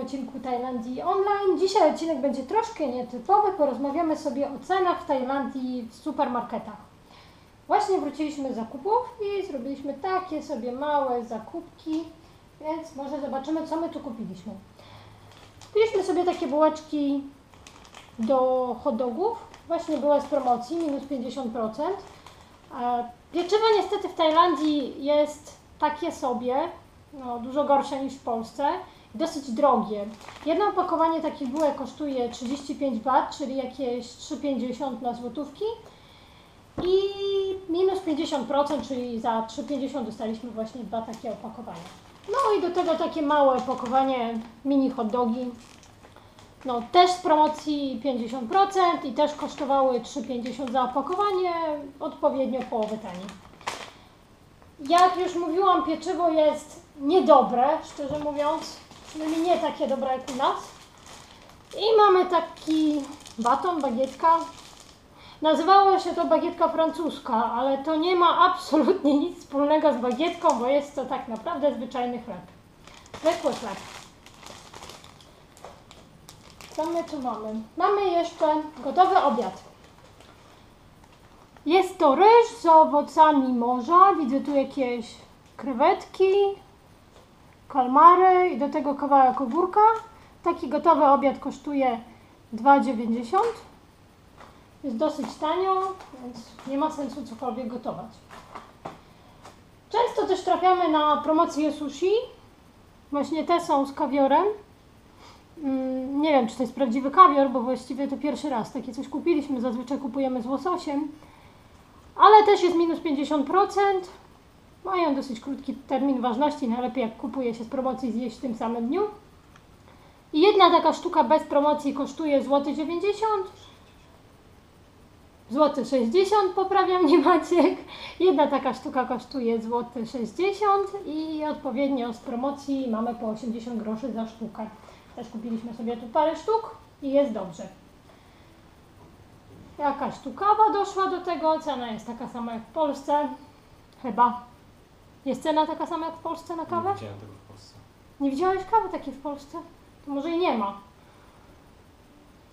odcinku Tajlandii Online. Dzisiaj odcinek będzie troszkę nietypowy. Porozmawiamy sobie o cenach w Tajlandii w supermarketach. Właśnie wróciliśmy z zakupów i zrobiliśmy takie sobie małe zakupki, więc może zobaczymy, co my tu kupiliśmy. Kupiliśmy sobie takie bułeczki do hot dogów. Właśnie była z promocji, minus 50%. E, Pieczywo niestety w Tajlandii jest takie sobie, no, dużo gorsze niż w Polsce, dosyć drogie. Jedno opakowanie takich bułek kosztuje 35 bat, czyli jakieś 3,50 na złotówki i minus 50%, czyli za 3,50 dostaliśmy właśnie dwa takie opakowania. No i do tego takie małe opakowanie mini hot dogi. No też z promocji 50% i też kosztowały 3,50 za opakowanie, odpowiednio połowę taniej. Jak już mówiłam, pieczywo jest niedobre, szczerze mówiąc, przynajmniej nie takie dobre jak u nas. I mamy taki baton, bagietka. Nazywało się to bagietka francuska, ale to nie ma absolutnie nic wspólnego z bagietką, bo jest to tak naprawdę zwyczajny chleb. Zwykły chleb. Co my tu mamy? Mamy jeszcze gotowy obiad. Jest to ryż z owocami morza. Widzę tu jakieś krewetki, kalmary i do tego kawałek ogórka. Taki gotowy obiad kosztuje 2,90. Jest dosyć tanio, więc nie ma sensu cokolwiek gotować. Często też trafiamy na promocje sushi. Właśnie te są z kawiorem. Mm, Nie wiem, czy to jest prawdziwy kawior, bo właściwie to pierwszy raz takie coś kupiliśmy. Zazwyczaj kupujemy z łososiem. Ale też jest minus 50%. Mają dosyć krótki termin ważności. Najlepiej jak kupuje się z promocji zjeść w tym samym dniu. I jedna taka sztuka bez promocji kosztuje złoty 90 Złoty 60, poprawia mnie Maciek. Jedna taka sztuka kosztuje złoty 60 i odpowiednio z promocji mamy po 80 groszy za sztukę. Też kupiliśmy sobie tu parę sztuk i jest dobrze. Jakaś tu kawa doszła do tego, cena jest taka sama jak w Polsce. Chyba. Jest cena taka sama jak w Polsce na kawę? Nie widziałem tego w Polsce. Nie widziałeś kawy takiej w Polsce? To może i nie ma.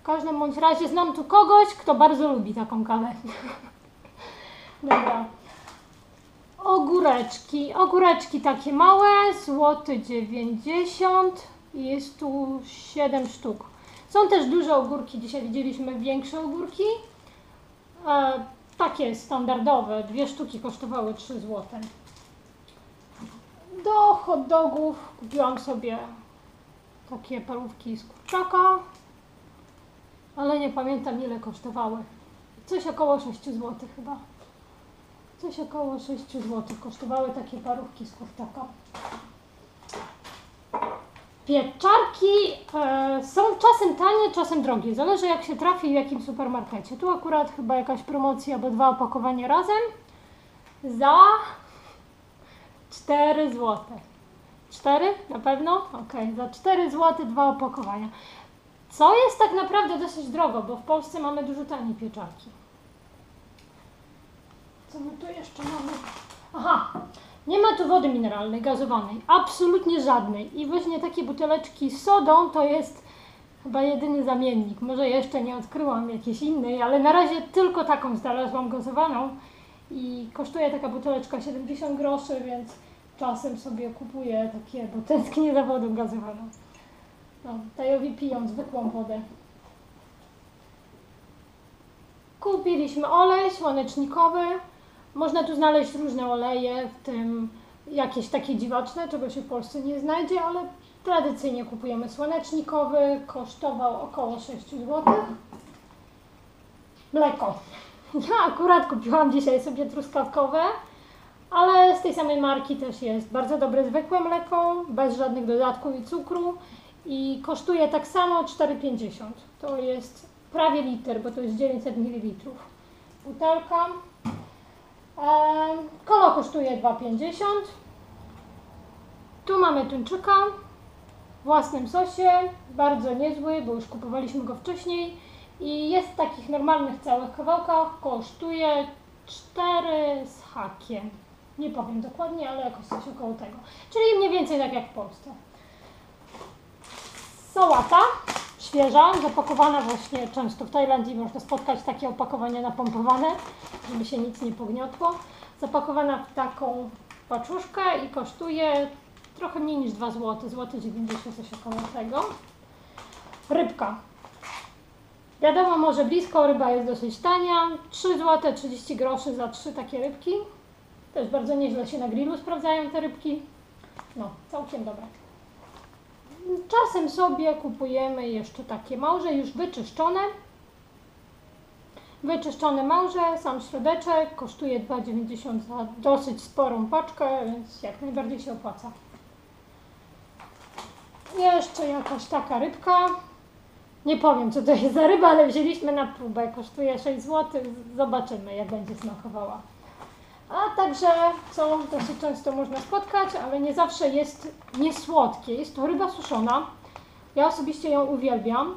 W każdym bądź razie znam tu kogoś, kto bardzo lubi taką kawę. Dobra. Ogóreczki. Ogóreczki takie małe, złoty 90 i jest tu 7 sztuk. Są też duże ogórki, dzisiaj widzieliśmy większe ogórki. E, takie standardowe, dwie sztuki kosztowały 3 złote. Do hot dogów kupiłam sobie takie parówki z kurczaka, ale nie pamiętam ile kosztowały. Coś około 6 zł chyba. Coś około 6 zł kosztowały takie parówki z kurczaka. Pieczarki e, są czasem tanie, czasem drogie. Zależy jak się trafi w jakim supermarkecie. Tu akurat chyba jakaś promocja, bo dwa opakowania razem za 4 zł. 4 na pewno? Ok, za 4 zł dwa opakowania. Co jest tak naprawdę dosyć drogo, bo w Polsce mamy dużo taniej pieczarki. Co my tu jeszcze mamy? Aha, nie ma tu wody mineralnej, gazowanej. Absolutnie żadnej. I właśnie takie buteleczki z sodą to jest chyba jedyny zamiennik. Może jeszcze nie odkryłam jakiejś innej, ale na razie tylko taką znalazłam gazowaną. I kosztuje taka buteleczka 70 groszy, więc czasem sobie kupuję takie, bo tęsknię za wodą gazowaną. No, Tajowi piją zwykłą wodę. Kupiliśmy olej słonecznikowy. Można tu znaleźć różne oleje, w tym jakieś takie dziwaczne, czego się w Polsce nie znajdzie, ale tradycyjnie kupujemy słonecznikowy. Kosztował około 6 zł. Mleko. Ja akurat kupiłam dzisiaj sobie truskawkowe, ale z tej samej marki też jest bardzo dobre zwykłe mleko, bez żadnych dodatków i cukru i kosztuje tak samo 4,50. To jest prawie liter, bo to jest 900 ml. Butelka. Kolo kosztuje 2,50. Tu mamy tuńczyka w własnym sosie, bardzo niezły, bo już kupowaliśmy go wcześniej i jest w takich normalnych całych kawałkach, kosztuje 4 z hakiem. Nie powiem dokładnie, ale jakoś coś około tego. Czyli mniej więcej tak jak w Polsce. Sałata świeża, zapakowana właśnie często w Tajlandii można spotkać takie opakowania napompowane, żeby się nic nie pogniotło. Zapakowana w taką paczuszkę i kosztuje trochę mniej niż 2 zł, złoty 90 coś około tego. Rybka. Wiadomo, może blisko, ryba jest dosyć tania. 3 zł 30 groszy za trzy takie rybki. Też bardzo nieźle się na grillu sprawdzają te rybki. No, całkiem dobre. Czasem sobie kupujemy jeszcze takie małże już wyczyszczone. Wyczyszczone małże, sam środeczek kosztuje 2,90 za dosyć sporą paczkę, więc jak najbardziej się opłaca. Jeszcze jakaś taka rybka. Nie powiem co to jest za ryba, ale wzięliśmy na próbę. Kosztuje 6 zł. Zobaczymy jak będzie smakowała. A także, co dosyć często można spotkać, ale nie zawsze jest niesłodkie. Jest to ryba suszona. Ja osobiście ją uwielbiam.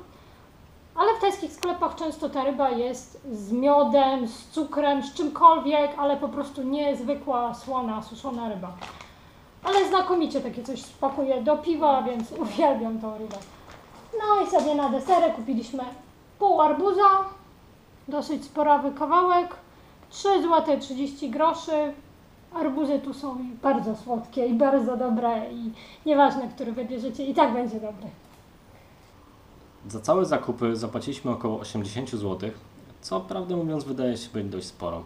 Ale w tajskich sklepach często ta ryba jest z miodem, z cukrem, z czymkolwiek, ale po prostu niezwykła, słona, suszona ryba. Ale znakomicie takie coś smakuje do piwa, więc uwielbiam tą rybę. No i sobie na deserę kupiliśmy pół arbuza, dosyć sporawy kawałek, 3 zł 30 groszy. Arbuzy tu są bardzo słodkie i bardzo dobre i nieważne, który wybierzecie, i tak będzie dobry. Za całe zakupy zapłaciliśmy około 80 zł, co prawdę mówiąc wydaje się być dość sporo.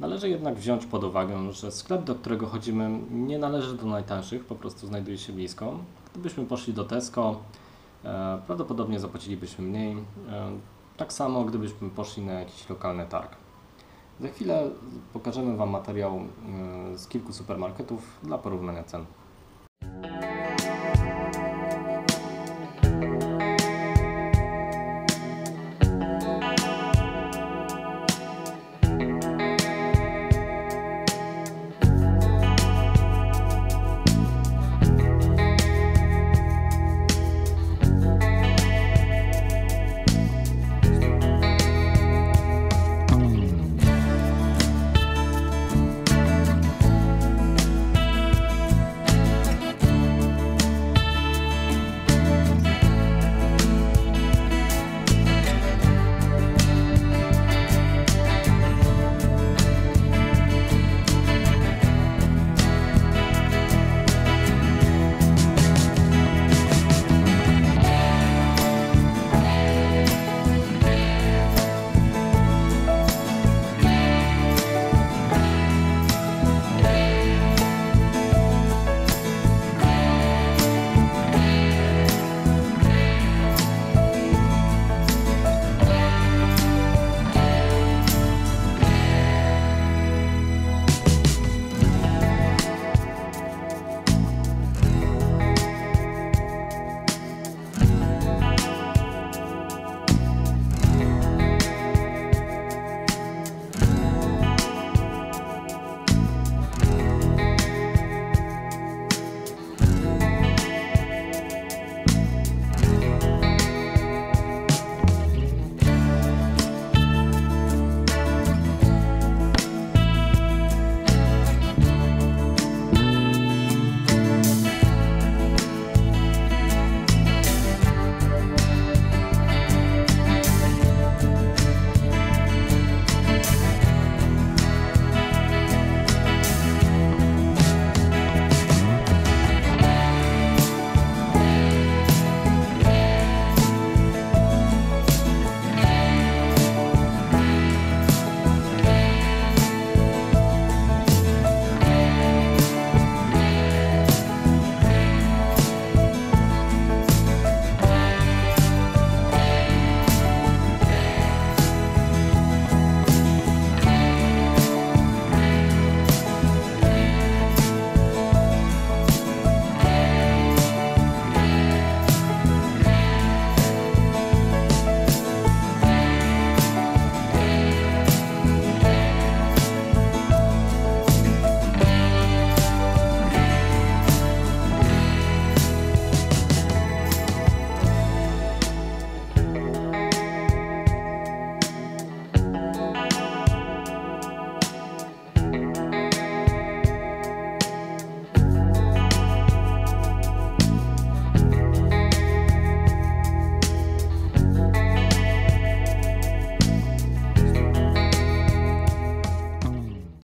Należy jednak wziąć pod uwagę, że sklep, do którego chodzimy, nie należy do najtańszych, po prostu znajduje się blisko. Gdybyśmy poszli do Tesco, e, prawdopodobnie zapłacilibyśmy mniej. E, tak samo, gdybyśmy poszli na jakiś lokalny targ. Za chwilę pokażemy Wam materiał e, z kilku supermarketów dla porównania cen.